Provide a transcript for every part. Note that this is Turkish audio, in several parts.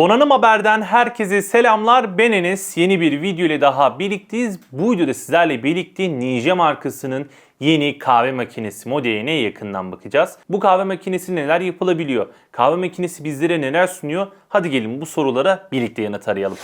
Donanım Haber'den herkese selamlar. Ben Enes. Yeni bir video ile daha birlikteyiz. Bu videoda sizlerle birlikte Ninja markasının yeni kahve makinesi modeline yakından bakacağız. Bu kahve makinesi neler yapılabiliyor? Kahve makinesi bizlere neler sunuyor? Hadi gelin bu sorulara birlikte yanıt arayalım.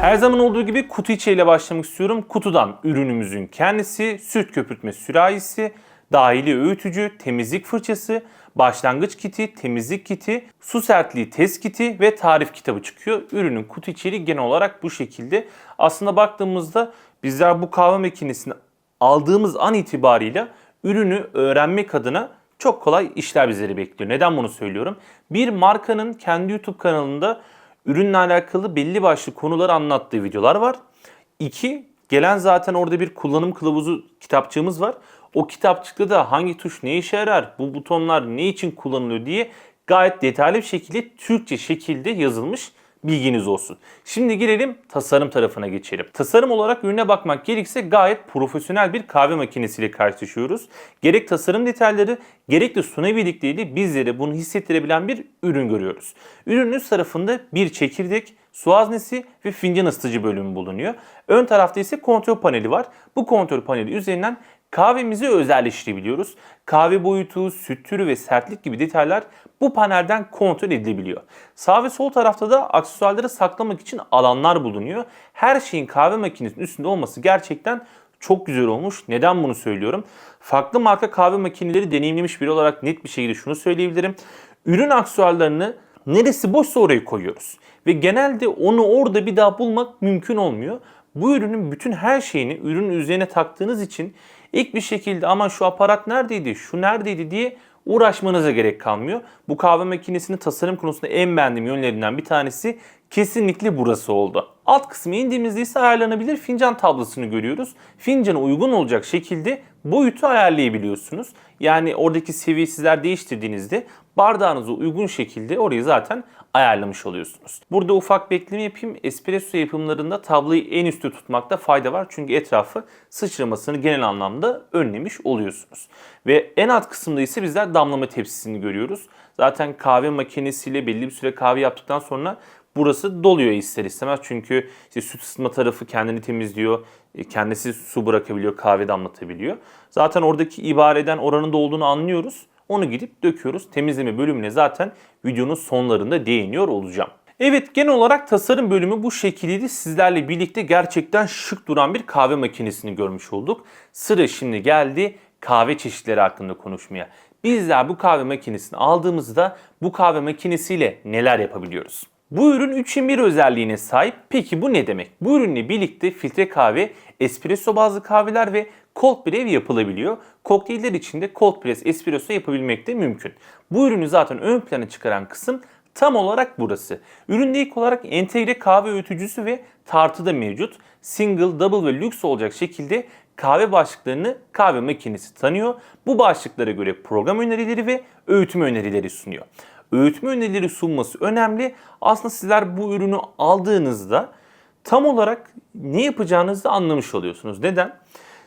Her zaman olduğu gibi kutu içeriğiyle başlamak istiyorum. Kutudan ürünümüzün kendisi, süt köpürtme sürahisi, dahili öğütücü, temizlik fırçası, başlangıç kiti, temizlik kiti, su sertliği test kiti ve tarif kitabı çıkıyor. Ürünün kutu içeriği genel olarak bu şekilde. Aslında baktığımızda bizler bu kahve makinesini aldığımız an itibariyle ürünü öğrenmek adına çok kolay işler bizleri bekliyor. Neden bunu söylüyorum? Bir markanın kendi YouTube kanalında ürünle alakalı belli başlı konuları anlattığı videolar var. İki, gelen zaten orada bir kullanım kılavuzu kitapçığımız var. O kitapçıkta da hangi tuş ne işe yarar, bu butonlar ne için kullanılıyor diye gayet detaylı bir şekilde Türkçe şekilde yazılmış bilginiz olsun. Şimdi gelelim tasarım tarafına geçelim. Tasarım olarak ürüne bakmak gerekirse gayet profesyonel bir kahve makinesiyle karşılaşıyoruz. Gerek tasarım detayları gerek de sunabildikleri bizlere bunu hissettirebilen bir ürün görüyoruz. Ürünün üst tarafında bir çekirdek, su haznesi ve fincan ısıtıcı bölümü bulunuyor. Ön tarafta ise kontrol paneli var. Bu kontrol paneli üzerinden kahvemizi özelleştirebiliyoruz. Kahve boyutu, süt türü ve sertlik gibi detaylar bu panelden kontrol edilebiliyor. Sağ ve sol tarafta da aksesuarları saklamak için alanlar bulunuyor. Her şeyin kahve makinesinin üstünde olması gerçekten çok güzel olmuş. Neden bunu söylüyorum? Farklı marka kahve makineleri deneyimlemiş biri olarak net bir şekilde şunu söyleyebilirim. Ürün aksesuarlarını neresi boşsa oraya koyuyoruz. Ve genelde onu orada bir daha bulmak mümkün olmuyor. Bu ürünün bütün her şeyini ürünün üzerine taktığınız için ilk bir şekilde ama şu aparat neredeydi, şu neredeydi diye uğraşmanıza gerek kalmıyor. Bu kahve makinesinin tasarım konusunda en beğendiğim yönlerinden bir tanesi kesinlikle burası oldu. Alt kısmı indiğimizde ise ayarlanabilir fincan tablosunu görüyoruz. Fincana uygun olacak şekilde boyutu ayarlayabiliyorsunuz. Yani oradaki seviyeyi sizler değiştirdiğinizde bardağınıza uygun şekilde orayı zaten ayarlamış oluyorsunuz. Burada ufak bir ekleme yapayım. Espresso yapımlarında tabloyu en üstte tutmakta fayda var. Çünkü etrafı sıçramasını genel anlamda önlemiş oluyorsunuz. Ve en alt kısımda ise bizler damlama tepsisini görüyoruz. Zaten kahve makinesiyle belli bir süre kahve yaptıktan sonra burası doluyor ister istemez. Çünkü işte süt ısıtma tarafı kendini temizliyor. e, Kendisi su bırakabiliyor, kahve damlatabiliyor. Zaten oradaki ibareden oranın olduğunu anlıyoruz. Onu gidip döküyoruz. Temizleme bölümüne zaten videonun sonlarında değiniyor olacağım. Evet genel olarak tasarım bölümü bu şekildeydi. Sizlerle birlikte gerçekten şık duran bir kahve makinesini görmüş olduk. Sıra şimdi geldi kahve çeşitleri hakkında konuşmaya. Bizler bu kahve makinesini aldığımızda bu kahve makinesiyle neler yapabiliyoruz? Bu ürün 3 in 1 özelliğine sahip. Peki bu ne demek? Bu ürünle birlikte filtre kahve, espresso bazlı kahveler ve cold brew yapılabiliyor. Kokteyller için de cold press espresso yapabilmek de mümkün. Bu ürünü zaten ön plana çıkaran kısım tam olarak burası. Üründe ilk olarak entegre kahve öğütücüsü ve tartı da mevcut. Single, double ve lüks olacak şekilde kahve başlıklarını kahve makinesi tanıyor. Bu başlıklara göre program önerileri ve öğütme önerileri sunuyor. Öğütme önerileri sunması önemli. Aslında sizler bu ürünü aldığınızda tam olarak ne yapacağınızı anlamış oluyorsunuz. Neden?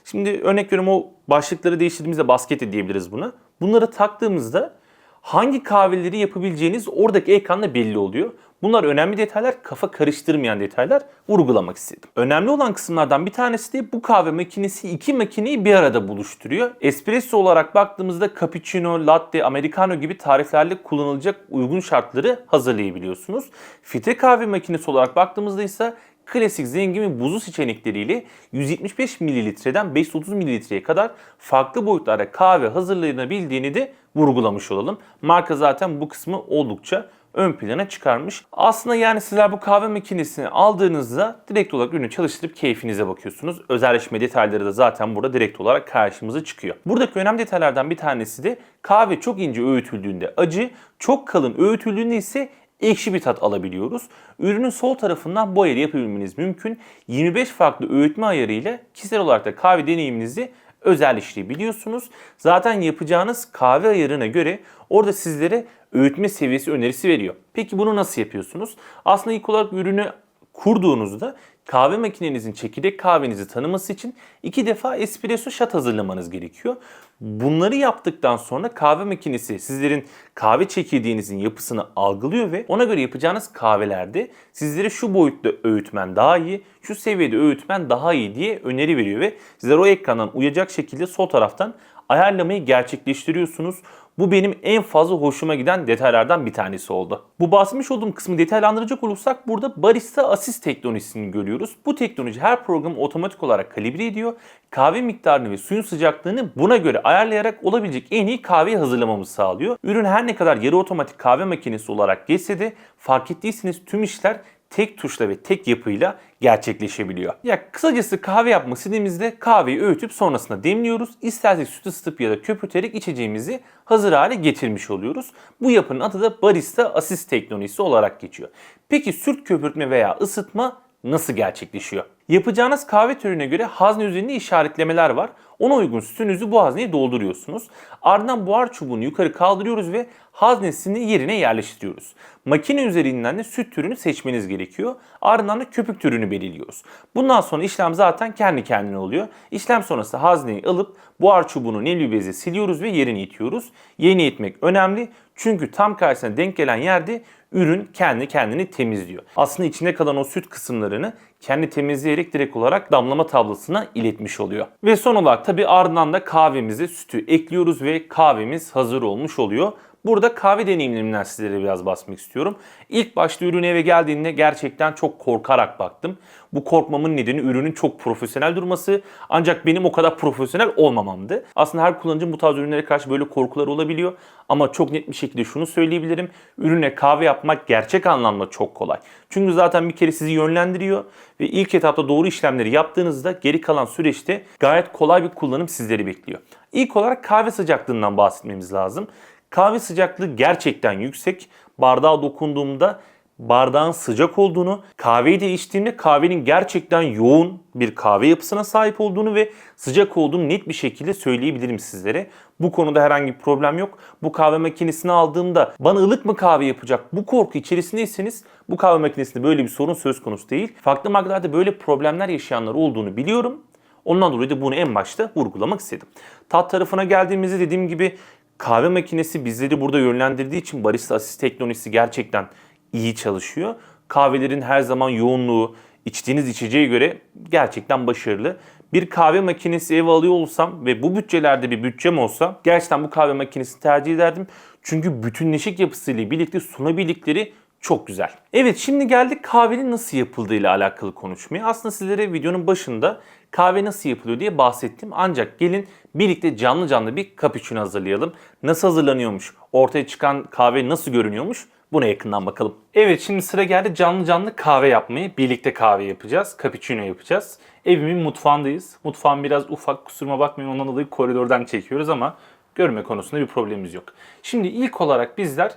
Şimdi örnek veriyorum o başlıkları değiştirdiğimizde basket de diyebiliriz buna. Bunları taktığımızda hangi kahveleri yapabileceğiniz oradaki ekranda belli oluyor. Bunlar önemli detaylar, kafa karıştırmayan detaylar vurgulamak istedim. Önemli olan kısımlardan bir tanesi de bu kahve makinesi iki makineyi bir arada buluşturuyor. Espresso olarak baktığımızda cappuccino, latte, americano gibi tariflerle kullanılacak uygun şartları hazırlayabiliyorsunuz. Filtre kahve makinesi olarak baktığımızda ise klasik zengin ve buzlu seçenekleriyle 175 mililitreden 530 mililitreye kadar farklı boyutlarda kahve hazırlanabildiğini de vurgulamış olalım. Marka zaten bu kısmı oldukça ön plana çıkarmış. Aslında yani sizler bu kahve makinesini aldığınızda direkt olarak ürünü çalıştırıp keyfinize bakıyorsunuz. Özelleşme detayları da zaten burada direkt olarak karşımıza çıkıyor. Buradaki önemli detaylardan bir tanesi de kahve çok ince öğütüldüğünde acı, çok kalın öğütüldüğünde ise ekşi bir tat alabiliyoruz. Ürünün sol tarafından bu ayarı yapabilmeniz mümkün. 25 farklı öğütme ayarı ile kişisel olarak da kahve deneyiminizi özelleştirebiliyorsunuz. Zaten yapacağınız kahve ayarına göre orada sizlere öğütme seviyesi önerisi veriyor. Peki bunu nasıl yapıyorsunuz? Aslında ilk olarak ürünü kurduğunuzda kahve makinenizin çekirdek kahvenizi tanıması için iki defa espresso shot hazırlamanız gerekiyor. Bunları yaptıktan sonra kahve makinesi sizlerin kahve çekirdeğinizin yapısını algılıyor ve ona göre yapacağınız kahvelerde sizlere şu boyutta öğütmen daha iyi, şu seviyede öğütmen daha iyi diye öneri veriyor ve sizler o ekrandan uyacak şekilde sol taraftan ayarlamayı gerçekleştiriyorsunuz. Bu benim en fazla hoşuma giden detaylardan bir tanesi oldu. Bu bahsetmiş olduğum kısmı detaylandıracak olursak burada barista asist teknolojisini görüyoruz. Bu teknoloji her programı otomatik olarak kalibre ediyor. Kahve miktarını ve suyun sıcaklığını buna göre ayarlayarak olabilecek en iyi kahveyi hazırlamamızı sağlıyor. Ürün her ne kadar yarı otomatik kahve makinesi olarak geçse de fark ettiyseniz tüm işler tek tuşla ve tek yapıyla gerçekleşebiliyor. Ya kısacası kahve yapmak istediğimizde kahveyi öğütüp sonrasında demliyoruz. İstersek süt ısıtıp ya da köpürterek içeceğimizi hazır hale getirmiş oluyoruz. Bu yapının adı da barista asist teknolojisi olarak geçiyor. Peki süt köpürtme veya ısıtma nasıl gerçekleşiyor? Yapacağınız kahve türüne göre hazne üzerinde işaretlemeler var. Ona uygun sütünüzü bu hazneye dolduruyorsunuz. Ardından buhar çubuğunu yukarı kaldırıyoruz ve haznesini yerine yerleştiriyoruz. Makine üzerinden de süt türünü seçmeniz gerekiyor. Ardından da köpük türünü belirliyoruz. Bundan sonra işlem zaten kendi kendine oluyor. İşlem sonrası hazneyi alıp buhar çubuğunu nemli beze siliyoruz ve yerine itiyoruz. Yerine itmek önemli çünkü tam karşısına denk gelen yerde ürün kendi kendini temizliyor. Aslında içinde kalan o süt kısımlarını kendi temizleyerek direkt olarak damlama tablasına iletmiş oluyor. Ve son olarak tabi ardından da kahvemize sütü ekliyoruz ve kahvemiz hazır olmuş oluyor. Burada kahve deneyimlerimden sizlere biraz basmak istiyorum. İlk başta ürün eve geldiğinde gerçekten çok korkarak baktım. Bu korkmamın nedeni ürünün çok profesyonel durması ancak benim o kadar profesyonel olmamamdı. Aslında her kullanıcının bu tarz ürünlere karşı böyle korkular olabiliyor. Ama çok net bir şekilde şunu söyleyebilirim. Ürüne kahve yapmak gerçek anlamda çok kolay. Çünkü zaten bir kere sizi yönlendiriyor ve ilk etapta doğru işlemleri yaptığınızda geri kalan süreçte gayet kolay bir kullanım sizleri bekliyor. İlk olarak kahve sıcaklığından bahsetmemiz lazım. Kahve sıcaklığı gerçekten yüksek. Bardağa dokunduğumda bardağın sıcak olduğunu, kahveyi de içtiğimde kahvenin gerçekten yoğun bir kahve yapısına sahip olduğunu ve sıcak olduğunu net bir şekilde söyleyebilirim sizlere. Bu konuda herhangi bir problem yok. Bu kahve makinesini aldığımda bana ılık mı kahve yapacak bu korku içerisindeyseniz bu kahve makinesinde böyle bir sorun söz konusu değil. Farklı markalarda böyle problemler yaşayanlar olduğunu biliyorum. Ondan dolayı da bunu en başta vurgulamak istedim. Tat tarafına geldiğimizde dediğim gibi kahve makinesi bizleri burada yönlendirdiği için barista asist teknolojisi gerçekten iyi çalışıyor. Kahvelerin her zaman yoğunluğu içtiğiniz içeceğe göre gerçekten başarılı. Bir kahve makinesi eve alıyor olsam ve bu bütçelerde bir bütçem olsa gerçekten bu kahve makinesini tercih ederdim. Çünkü bütünleşik yapısıyla birlikte sunabildikleri çok güzel. Evet şimdi geldik kahvenin nasıl yapıldığı ile alakalı konuşmaya. Aslında sizlere videonun başında kahve nasıl yapılıyor diye bahsettim. Ancak gelin birlikte canlı canlı bir cappuccino hazırlayalım. Nasıl hazırlanıyormuş? Ortaya çıkan kahve nasıl görünüyormuş? Buna yakından bakalım. Evet şimdi sıra geldi canlı canlı kahve yapmaya. Birlikte kahve yapacağız. Cappuccino yapacağız. Evimin mutfağındayız. Mutfağım biraz ufak kusuruma bakmayın ondan dolayı koridordan çekiyoruz ama görme konusunda bir problemimiz yok. Şimdi ilk olarak bizler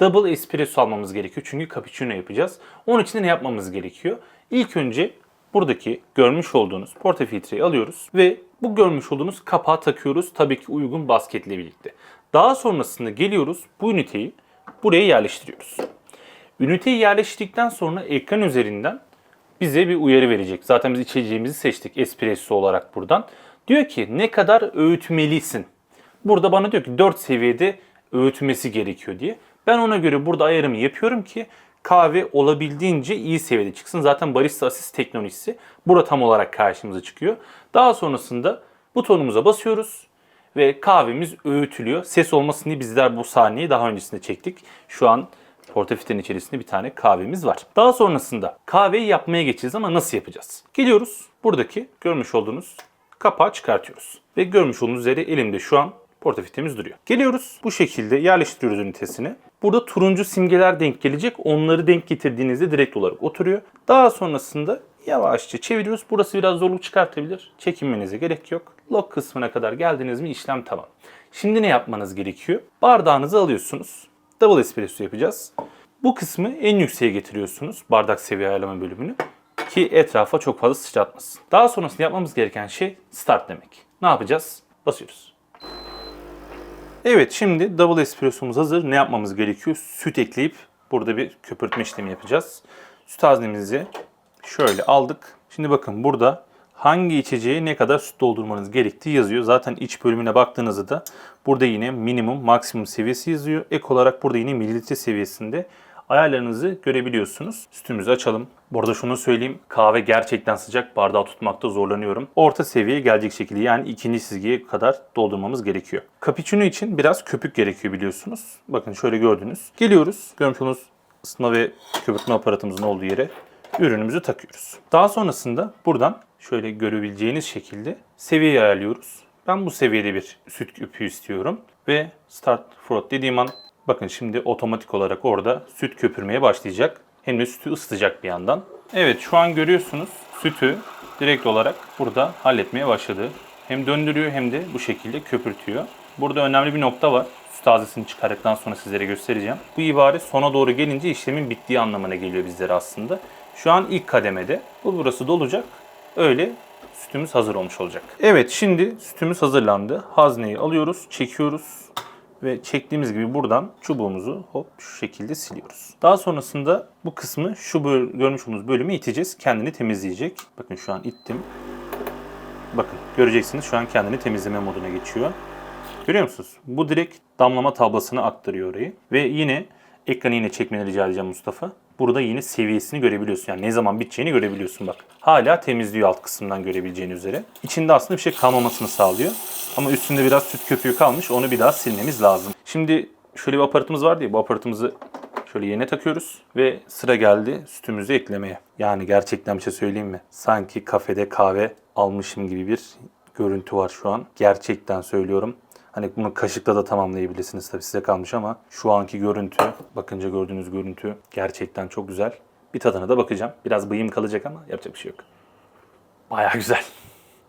double espresso almamız gerekiyor. Çünkü cappuccino yapacağız. Onun için de ne yapmamız gerekiyor? İlk önce buradaki görmüş olduğunuz portafiltreyi alıyoruz ve bu görmüş olduğunuz kapağı takıyoruz. Tabii ki uygun basketle birlikte. Daha sonrasında geliyoruz bu üniteyi buraya yerleştiriyoruz. Üniteyi yerleştirdikten sonra ekran üzerinden bize bir uyarı verecek. Zaten biz içeceğimizi seçtik espresso olarak buradan. Diyor ki ne kadar öğütmelisin. Burada bana diyor ki 4 seviyede öğütmesi gerekiyor diye. Ben ona göre burada ayarımı yapıyorum ki kahve olabildiğince iyi seviyede çıksın. Zaten barista asist teknolojisi burada tam olarak karşımıza çıkıyor. Daha sonrasında butonumuza basıyoruz ve kahvemiz öğütülüyor. Ses olmasın diye bizler bu sahneyi daha öncesinde çektik. Şu an portafiltrenin içerisinde bir tane kahvemiz var. Daha sonrasında kahveyi yapmaya geçeceğiz ama nasıl yapacağız? Geliyoruz buradaki görmüş olduğunuz kapağı çıkartıyoruz. Ve görmüş olduğunuz üzere elimde şu an portafiltremiz duruyor. Geliyoruz bu şekilde yerleştiriyoruz ünitesini. Burada turuncu simgeler denk gelecek. Onları denk getirdiğinizde direkt olarak oturuyor. Daha sonrasında yavaşça çeviriyoruz. Burası biraz zorluk çıkartabilir. Çekinmenize gerek yok. Lock kısmına kadar geldiniz mi işlem tamam. Şimdi ne yapmanız gerekiyor? Bardağınızı alıyorsunuz. Double espresso yapacağız. Bu kısmı en yükseğe getiriyorsunuz. Bardak seviye ayarlama bölümünü. Ki etrafa çok fazla sıçratmasın. Daha sonrasında yapmamız gereken şey start demek. Ne yapacağız? Basıyoruz. Evet şimdi double espressomuz hazır. Ne yapmamız gerekiyor? Süt ekleyip burada bir köpürtme işlemi yapacağız. Süt haznemizi Şöyle aldık. Şimdi bakın burada hangi içeceğe ne kadar süt doldurmanız gerektiği yazıyor. Zaten iç bölümüne baktığınızda da burada yine minimum maksimum seviyesi yazıyor. Ek olarak burada yine mililitre seviyesinde ayarlarınızı görebiliyorsunuz. Sütümüzü açalım. Bu arada şunu söyleyeyim. Kahve gerçekten sıcak. Bardağı tutmakta zorlanıyorum. Orta seviyeye gelecek şekilde yani ikinci çizgiye kadar doldurmamız gerekiyor. Cappuccino için biraz köpük gerekiyor biliyorsunuz. Bakın şöyle gördünüz. Geliyoruz. Görmüş olduğunuz ısıtma ve köpürtme aparatımızın olduğu yere ürünümüzü takıyoruz. Daha sonrasında buradan şöyle görebileceğiniz şekilde seviyeyi ayarlıyoruz. Ben bu seviyede bir süt köpüğü istiyorum ve start froth dediğim an bakın şimdi otomatik olarak orada süt köpürmeye başlayacak. Hem de sütü ısıtacak bir yandan. Evet şu an görüyorsunuz sütü direkt olarak burada halletmeye başladı. Hem döndürüyor hem de bu şekilde köpürtüyor. Burada önemli bir nokta var. Süt tazesini çıkardıktan sonra sizlere göstereceğim. Bu ibare sona doğru gelince işlemin bittiği anlamına geliyor bizlere aslında. Şu an ilk kademede. Bu burası dolacak. Öyle sütümüz hazır olmuş olacak. Evet şimdi sütümüz hazırlandı. Hazneyi alıyoruz, çekiyoruz ve çektiğimiz gibi buradan çubuğumuzu hop şu şekilde siliyoruz. Daha sonrasında bu kısmı şu böl görmüş olduğunuz bölümü iteceğiz. Kendini temizleyecek. Bakın şu an ittim. Bakın göreceksiniz şu an kendini temizleme moduna geçiyor. Görüyor musunuz? Bu direkt damlama tablasına aktarıyor orayı. Ve yine ekranı yine çekmeni rica edeceğim Mustafa. Burada yine seviyesini görebiliyorsun. Yani ne zaman biteceğini görebiliyorsun bak. Hala temizliyor alt kısımdan görebileceğin üzere. İçinde aslında bir şey kalmamasını sağlıyor. Ama üstünde biraz süt köpüğü kalmış. Onu bir daha silmemiz lazım. Şimdi şöyle bir aparatımız vardı ya. Bu aparatımızı şöyle yerine takıyoruz. Ve sıra geldi sütümüzü eklemeye. Yani gerçekten bir şey söyleyeyim mi? Sanki kafede kahve almışım gibi bir görüntü var şu an. Gerçekten söylüyorum. Hani bunu kaşıkla da tamamlayabilirsiniz tabii size kalmış ama şu anki görüntü, bakınca gördüğünüz görüntü gerçekten çok güzel. Bir tadına da bakacağım. Biraz bıyım kalacak ama yapacak bir şey yok. Baya güzel.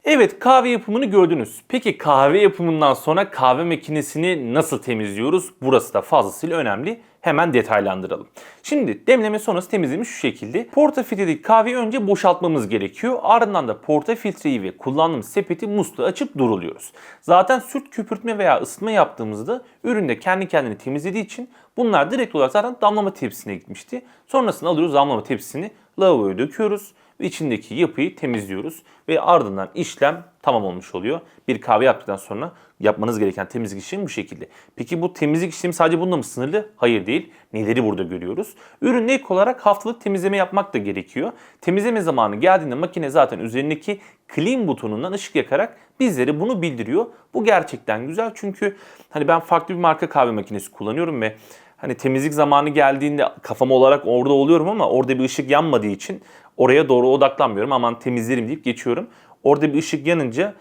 Evet kahve yapımını gördünüz. Peki kahve yapımından sonra kahve makinesini nasıl temizliyoruz? Burası da fazlasıyla önemli. Hemen detaylandıralım. Şimdi demleme sonrası temizlemi şu şekilde. Portafiltredeki kahveyi önce boşaltmamız gerekiyor. Ardından da portafiltreyi ve kullandığımız sepeti musluğu açıp duruluyoruz. Zaten süt köpürtme veya ısıtma yaptığımızda üründe kendi kendini temizlediği için bunlar direkt olarak zaten damlama tepsisine gitmişti. Sonrasında alıyoruz damlama tepsisini lavaboya döküyoruz ve içindeki yapıyı temizliyoruz ve ardından işlem tamam olmuş oluyor. Bir kahve yaptıktan sonra yapmanız gereken temizlik işlemi bu şekilde. Peki bu temizlik işlemi sadece bununla mı sınırlı? Hayır değil. Neleri burada görüyoruz? Ürünle ek olarak haftalık temizleme yapmak da gerekiyor. Temizleme zamanı geldiğinde makine zaten üzerindeki clean butonundan ışık yakarak bizlere bunu bildiriyor. Bu gerçekten güzel çünkü hani ben farklı bir marka kahve makinesi kullanıyorum ve hani temizlik zamanı geldiğinde kafam olarak orada oluyorum ama orada bir ışık yanmadığı için oraya doğru odaklanmıyorum. Aman temizlerim deyip geçiyorum. Orada bir ışık yanınca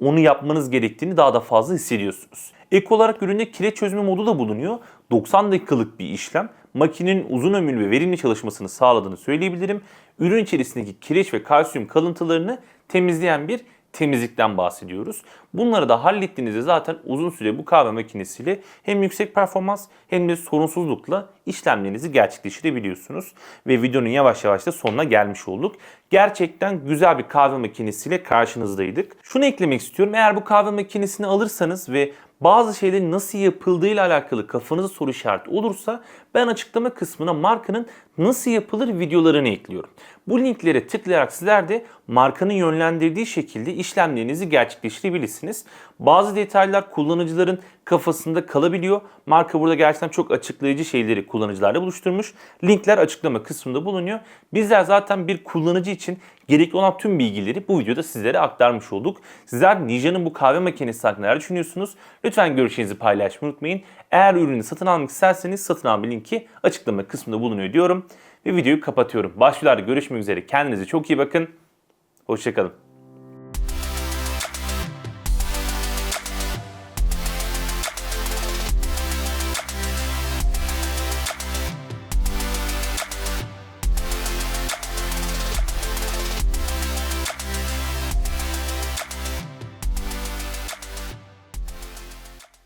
onu yapmanız gerektiğini daha da fazla hissediyorsunuz. Ek olarak üründe kireç çözme modu da bulunuyor. 90 dakikalık bir işlem makinenin uzun ömürlü ve verimli çalışmasını sağladığını söyleyebilirim. Ürün içerisindeki kireç ve kalsiyum kalıntılarını temizleyen bir temizlikten bahsediyoruz. Bunları da hallettiğinizde zaten uzun süre bu kahve makinesiyle hem yüksek performans hem de sorunsuzlukla işlemlerinizi gerçekleştirebiliyorsunuz. Ve videonun yavaş yavaş da sonuna gelmiş olduk. Gerçekten güzel bir kahve makinesiyle karşınızdaydık. Şunu eklemek istiyorum. Eğer bu kahve makinesini alırsanız ve bazı şeylerin nasıl yapıldığıyla alakalı kafanızda soru işareti olursa ben açıklama kısmına markanın nasıl yapılır videolarını ekliyorum. Bu linklere tıklayarak sizler de markanın yönlendirdiği şekilde işlemlerinizi gerçekleştirebilirsiniz. Bazı detaylar kullanıcıların kafasında kalabiliyor. Marka burada gerçekten çok açıklayıcı şeyleri kullanıcılarla buluşturmuş. Linkler açıklama kısmında bulunuyor. Bizler zaten bir kullanıcı için gerekli olan tüm bilgileri bu videoda sizlere aktarmış olduk. Sizler Nija'nın bu kahve makinesi hakkında neler düşünüyorsunuz? Lütfen görüşlerinizi paylaşmayı unutmayın. Eğer ürünü satın almak isterseniz satın alma linki açıklama kısmında bulunuyor diyorum. Ve videoyu kapatıyorum. Başvurularda görüşmek üzere. Kendinize çok iyi bakın. Hoşçakalın.